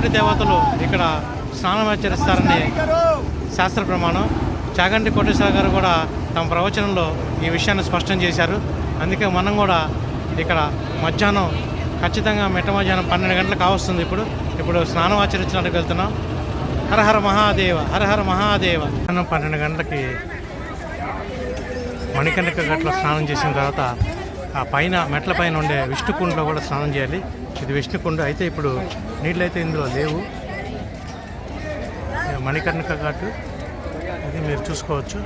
ముక్కోటి దేవతలు ఇక్కడ స్నానం ఆచరిస్తారని శాస్త్ర ప్రమాణం. చాగంటి కోటేశ్వర గారు కూడా తమ ప్రవచనంలో ఈ విషయాన్ని స్పష్టం చేశారు. అందుకే మనం కూడా ఇక్కడ మధ్యాహ్నం ఖచ్చితంగా మిట్ట మధ్యాహ్నం పన్నెండు గంటలకు కావస్తుంది ఇప్పుడు. ఇప్పుడు స్నానం ఆచరించడానికి వెళ్తున్నాం. హరహర మహాదేవ హరహర మహాదేవ. మధ్యాహ్నం పన్నెండు గంటలకి మణికంఠక గట్ల స్నానం చేసిన తర్వాత ఆ పైన మెట్ల పైన ఉండే విష్ణుకుండలో కూడా స్నానం చేయాలి. ఇది విష్ణుకుండ అయితే ఇప్పుడు నీళ్ళు అయితే ఇందులో లేవు. మణికర్ణిక ఘాటు ఇది మీరు చూసుకోవచ్చు.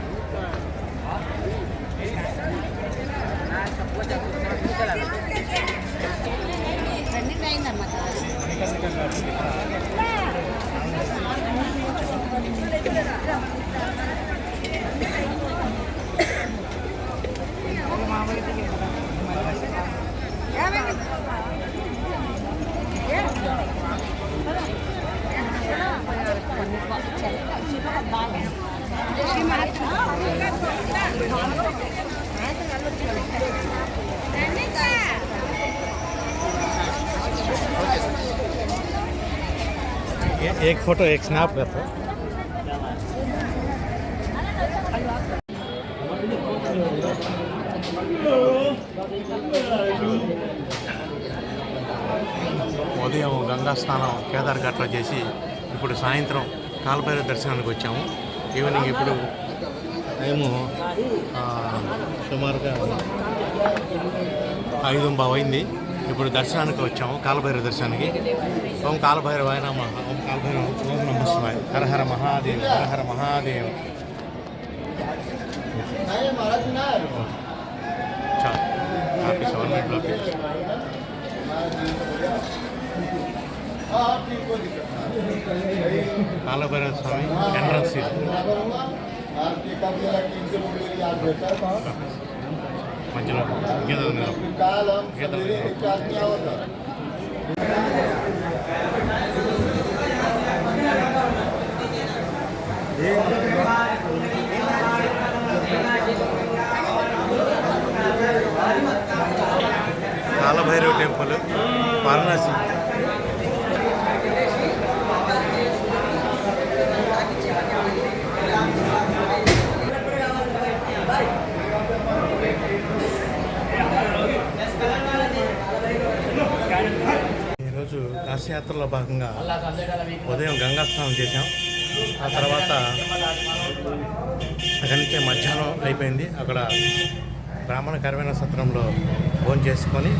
ए- एक फोटो एक स्नैप करता ఉదయం గంగా స్నానం కేదార్ ఘాట్లో చేసి ఇప్పుడు సాయంత్రం కాలభైరవ దర్శనానికి వచ్చాము ఈవినింగ్ ఇప్పుడు టైము ఆ, సుమారుగా ఐదు బావు అయింది ఇప్పుడు దర్శనానికి వచ్చాము కాలభైరవ దర్శనానికి. ఓం కాలభైరవాయ నమ. ఓం కాలభైరవ ఓం నమ శివాయ హరహర మహాదేవ్ హరహర మహాదేవ్. చాలు. ఆఫీస్ వన్ మినిట్లో ఆఫీస్ కాలభైరవ స్వామి ఎంట్రన్స్ ఇది మధ్యలో గీతల మీద గీతల కాలభైరవ టెంపుల్ వారణాసి. ఈరోజు కాశీయాత్రలో భాగంగా ఉదయం గంగా స్నానం ఆ తర్వాత అక్కడి మధ్యాహ్నం అయిపోయింది. అక్కడ బ్రాహ్మణ కరవైన సత్రంలో ఫోన్ చేసుకొని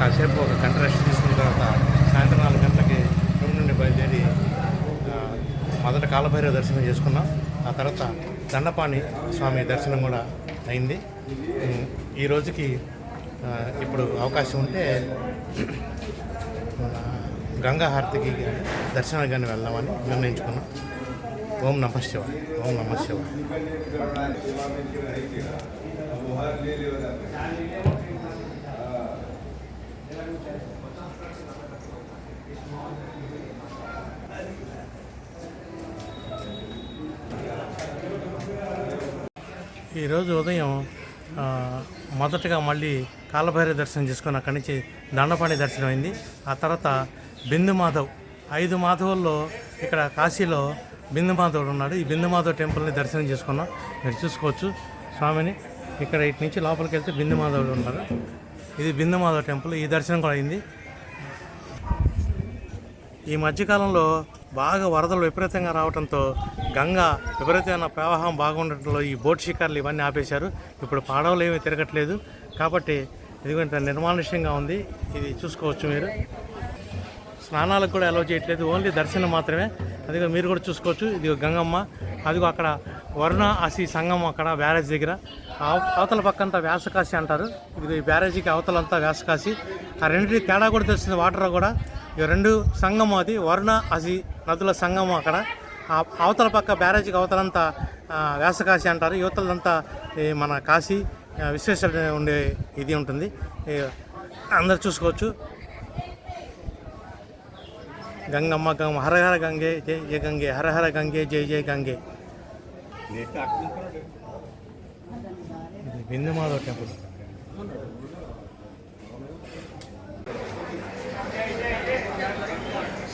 కాసేపు ఒక గంట రెస్ట్ తీసుకున్న తర్వాత సాయంత్రం నాలుగు గంటలకి రూమ్ నుండి బయలుదేరి మొదట కాలభైరవ దర్శనం చేసుకున్నాం. ఆ తర్వాత దండపాణి స్వామి దర్శనం కూడా అయింది. ఈ రోజుకి ఇప్పుడు అవకాశం ఉంటే గంగా హారతికి దర్శనానికి కానీ వెళ్దామని నిర్ణయించుకున్నాం. ఓం నమ శివ ఓం నమ శివ ఈరోజు ఉదయం మొదటగా మళ్ళీ కాలభైరవ దర్శనం చేసుకొని అక్కడి నుంచి దండపాణి దర్శనం అయింది. ఆ తర్వాత బిందు మాధవ్ ఐదు మాధవుల్లో ఇక్కడ కాశీలో బిందు మాధవుడు ఉన్నాడు. ఈ బిందు మాధవ్ టెంపుల్ని దర్శనం చేసుకున్నాం. మీరు చూసుకోవచ్చు. స్వామిని ఇక్కడ ఇటు నుంచి లోపలికి వెళ్తే బిందు మాధవుడు ఉన్నారు. ఇది బిందు మాధవ్ టెంపుల్. ఈ దర్శనం కూడా అయింది. ఈ మధ్యకాలంలో బాగా వరదలు విపరీతంగా రావడంతో గంగా విపరీతమైన ప్రవాహం బాగుండటంలో ఈ బోట్ షికార్లు ఇవన్నీ ఆపేశారు. ఇప్పుడు పాడవలు ఏమీ తిరగట్లేదు. కాబట్టి ఇదిగోంత నిర్మానుష్యంగా ఉంది. ఇది చూసుకోవచ్చు మీరు. స్నానాలకు కూడా అలౌ చేయట్లేదు. ఓన్లీ దర్శనం మాత్రమే. అదిగో మీరు కూడా చూసుకోవచ్చు. ఇది గంగమ్మ. అదిగో అక్కడ వరుణ అసి సంగం అక్కడ బ్యారేజ్ దగ్గర. అవతల పక్కంతా వ్యాసకాశి అంటారు. ఇది బ్యారేజీకి అవతలంతా వ్యాసకాశి. ఆ రెండింటి తేడా కూడా తెలుస్తుంది వాటర్ కూడా ఈ రెండు సంగమం అది వరుణ అసి నదుల సంగమం అక్కడ. అవతల పక్క బ్యారేజీకి అవతలంతా వ్యాసకాశి అంటారు. యువతలంతా ఈ మన కాశీ విశ్వేశ్వరుడు ఉండే ఇది ఉంటుంది. అందరు చూసుకోవచ్చు. గంగమ్మ గంగమ్మ హర హర గంగే జై జయ గంగే హర హర గంగే జై జయ గంగే. ఇది బిందు మాధవ్ టెంపుల్.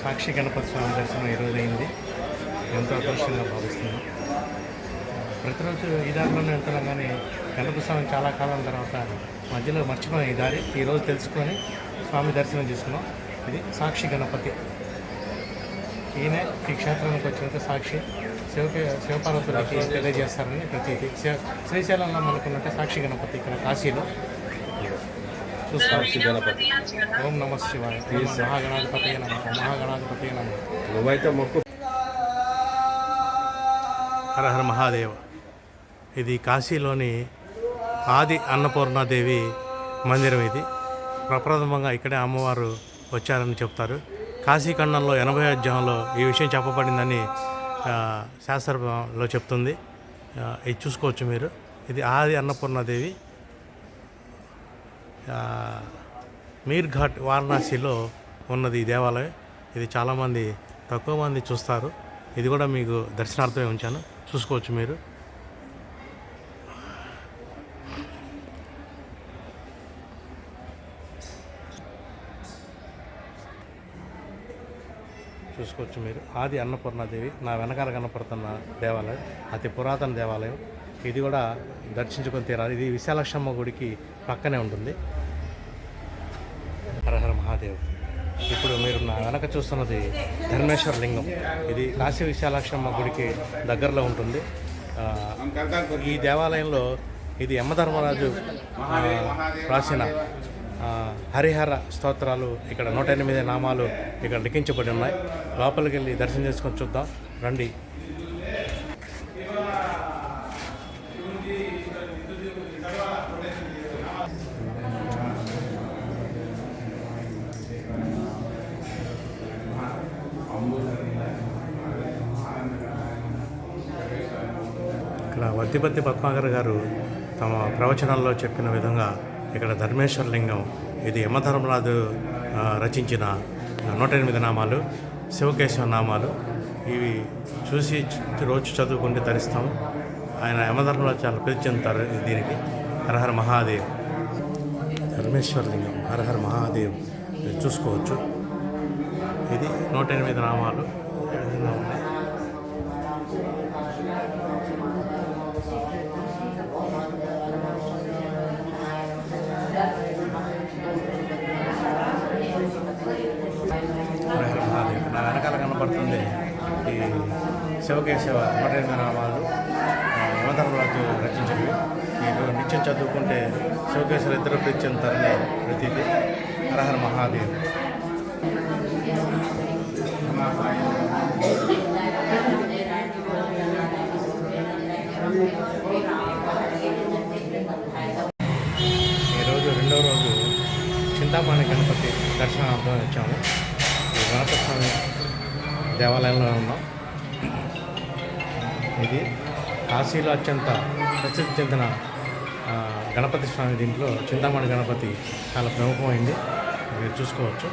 సాక్షి గణపతి స్వామి దర్శనం ఈరోజు అయింది. ఎంతో అదృష్టంగా భావిస్తున్నాం. ప్రతిరోజు ఈ దారిలోనే వెళ్తున్నాం కానీ గణపతి స్వామి చాలా కాలం తర్వాత మధ్యలో మర్చిపోయిన ఈ దారి. ఈరోజు తెలుసుకొని స్వామి దర్శనం చేసుకున్నాం. ఇది సాక్షి గణపతి. ఈయన ఈ క్షేత్రానికి వచ్చినంత సాక్షి. శివకి శివపార్వతులకి తెలియజేస్తారని ప్రతీతి. శ్రీశైలంలో మనకున్నట్టే సాక్షి గణపతి ఇక్కడ కాశీలో. ఓం నమ శివాయ ఓం మహాగణాధిపతి నమ మహాగణాధిపతి నమ నువ్వైతే మొక్కు హర హర మహాదేవ్ ఇది కాశీలోని ఆది అన్నపూర్ణాదేవి మందిరం ఇది. ప్రప్రథమంగా ఇక్కడే అమ్మవారు వచ్చారని చెప్తారు. కాశీఖండంలో ఎనభై అధ్యాయంలో ఈ విషయం చెప్పబడిందని శాస్త్రంలో చెప్తుంది. ఇది చూసుకోవచ్చు మీరు. ఇది ఆది అన్నపూర్ణాదేవి మీర్ ఘాట్ వారణాసిలో ఉన్నది ఈ దేవాలయం. ఇది చాలామంది తక్కువ మంది చూస్తారు. ఇది కూడా మీకు దర్శనార్థమే ఉంచాను. చూసుకోవచ్చు మీరు. చూసుకోవచ్చు మీరు. ఆది అన్నపూర్ణాదేవి నా వెనకాల కనపడుతున్న దేవాలయం అతి పురాతన దేవాలయం. ఇది కూడా దర్శించుకొని తీరాలి. ఇది విశాలక్షమ్మ గుడికి పక్కనే ఉంటుంది. మహాదేవ్. ఇప్పుడు మీరు నా వెనక చూస్తున్నది ధర్మేశ్వర లింగం. ఇది కాశీ విశాలాక్షమ్మ గుడికి దగ్గరలో ఉంటుంది. ఈ దేవాలయంలో ఇది యమధర్మరాజు రాసిన హరిహర స్తోత్రాలు ఇక్కడ నూట ఎనిమిది నామాలు ఇక్కడ లిఖించబడి ఉన్నాయి. లోపలికి వెళ్ళి దర్శనం చేసుకొని చూద్దాం. రండి. ఇక్కడ వద్దిపత్తి పద్మాకర్ గారు తమ ప్రవచనాల్లో చెప్పిన విధంగా ఇక్కడ ధర్మేశ్వర లింగం ఇది యమధర్మరాజు రచించిన నూట ఎనిమిది నామాలు శివకేశవ నామాలు. ఇవి చూసి రోజు చదువుకుంటే ధరిస్తాం ఆయన యమధర్మరాజు చాలా ప్రీతి చెందుతారు దీనికి. హరహర మహాదేవ్. ధర్మేశ్వర లింగం హరహర మహాదేవ్. చూసుకోవచ్చు. ఇది నూట ఎనిమిది నామాలు. ఉన్నాయి హరహర మహాదేవ్ నా వెనకాల కనబడుతుంది. ఈ శివకేశవ నూట ఎనిమిది నామాలు రచించినవి. మీరు నిత్యం చదువుకుంటే శివకేశ్వర ఇద్దరు ప్రీతి చెందుతారని ప్రతీది హరహర మహాదేవ్. ఈరోజు రెండవ రోజు చింతామణి గణపతి దర్శనార్థం వచ్చాము. గణపతి స్వామి దేవాలయంలో ఉన్నాం. ఇది కాశీలో అత్యంత ప్రసిద్ధి చెందిన గణపతి స్వామి దీంట్లో చింతామణి గణపతి చాలా ప్రముఖమైంది. మీరు చూసుకోవచ్చు.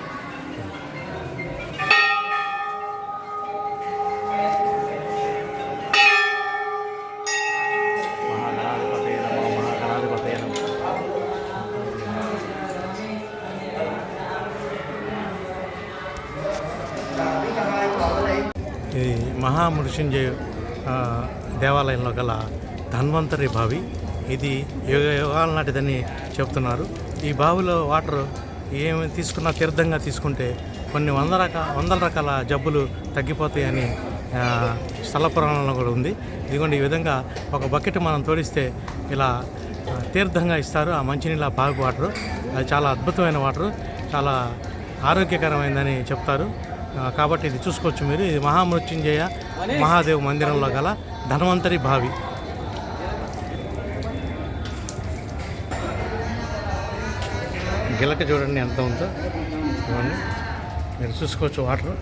ఇది మహామృత్యుంజయ దేవాలయంలో గల ధన్వంతరి బావి. ఇది యుగ యుగాల నాటిదని చెప్తున్నారు. ఈ బావిలో వాటర్ ఏమి తీసుకున్నా తీర్థంగా తీసుకుంటే కొన్ని వంద రక వందల రకాల జబ్బులు తగ్గిపోతాయని స్థల పురాణంలో కూడా ఉంది. ఇదిగోండి ఈ విధంగా ఒక బకెట్ మనం తోడిస్తే ఇలా తీర్థంగా ఇస్తారు. ఆ మంచినీళ్ళ బావి వాటర్. అది చాలా అద్భుతమైన వాటర్. చాలా ఆరోగ్యకరమైందని చెప్తారు. కాబట్టి ఇది చూసుకోవచ్చు మీరు. ఇది మహామృత్యుంజయ మహాదేవ్ మందిరంలో గల ధన్వంతరి బావి. గిలక చూడండి ఎంత ఉందో. చూడండి మీరు చూసుకోవచ్చు వాటర్.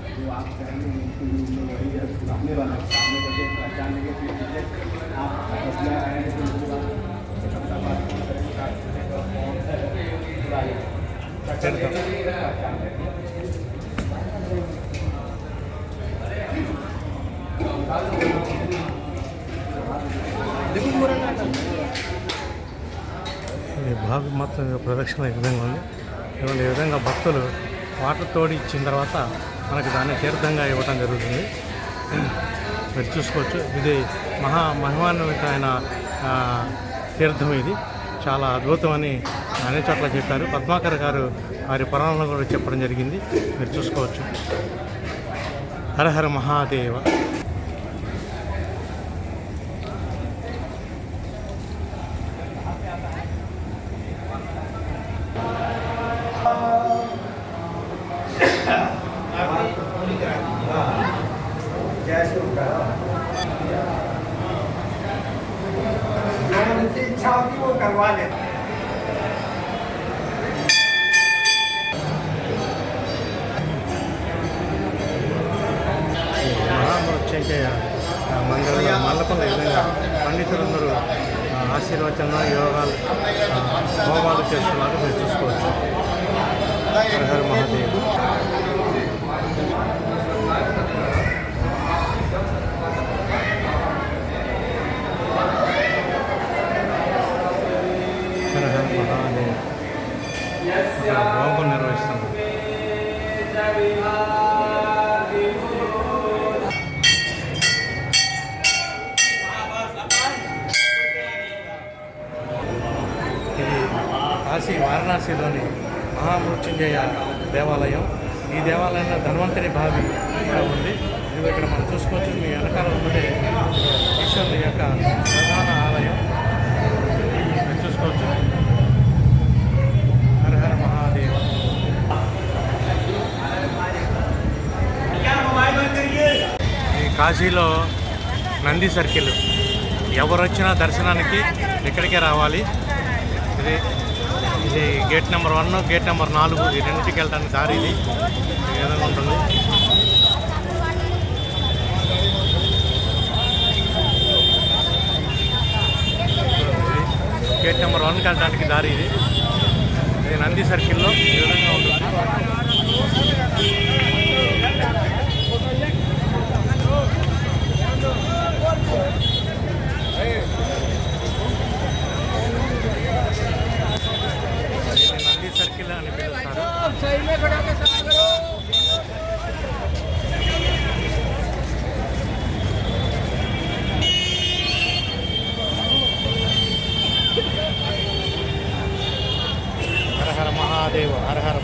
తీర్థం ఈ బావి మొత్తం ఈ విధంగా ఉంది. ఇవన్నీ ఈ విధంగా భక్తులు వాటర్ తోడి ఇచ్చిన తర్వాత మనకి దాన్ని తీర్థంగా ఇవ్వటం జరుగుతుంది. మీరు చూసుకోవచ్చు. ఇది మహా మహిమాన్వితమైన అయిన తీర్థం ఇది. చాలా అద్భుతమని అనే చోట్ల చెప్పారు. పద్మాకర్ గారు వారి పురాణంలో కూడా చెప్పడం జరిగింది. మీరు చూసుకోవచ్చు. హరహర మహాదేవ. ఇవ్వాలి వచ్చాకే మంగళ మల్లకొండ పండితులందరూ ఆశీర్వచన యోగాలు హోమాలు చేస్తున్నారు. మీరు చూసుకోవచ్చు. హర హర ఇక్కడ హోమం నిర్వహిస్తున్నారు ఇది కాశీ వారణాసిలోని మహామృత్యుంజయ దేవాలయం. ఈ దేవాలయంలో ధన్వంతరి భావి కూడా ఉంది. ఇది ఇక్కడ మనం చూసుకోవచ్చు. మీ వెనకాల ఉన్నదే ఈశ్వరుని యొక్క కాశీలో నంది సర్కిల్. ఎవరు వచ్చినా దర్శనానికి ఇక్కడికే రావాలి. ఇది ఇది gate number one gate number నాలుగు. ఈ రెండింటికి వెళ్ళడానికి దారి ఇది. ఈ విధంగా ఉంటుంది. గేట్ నెంబర్ వన్కి వెళ్ళడానికి దారి ఇది. ఇది నంది సర్కిల్లో. ఈ విధంగా ఉంటుంది దీన్ని నంది సర్కిల్ అని పిలుస్తారు హర హర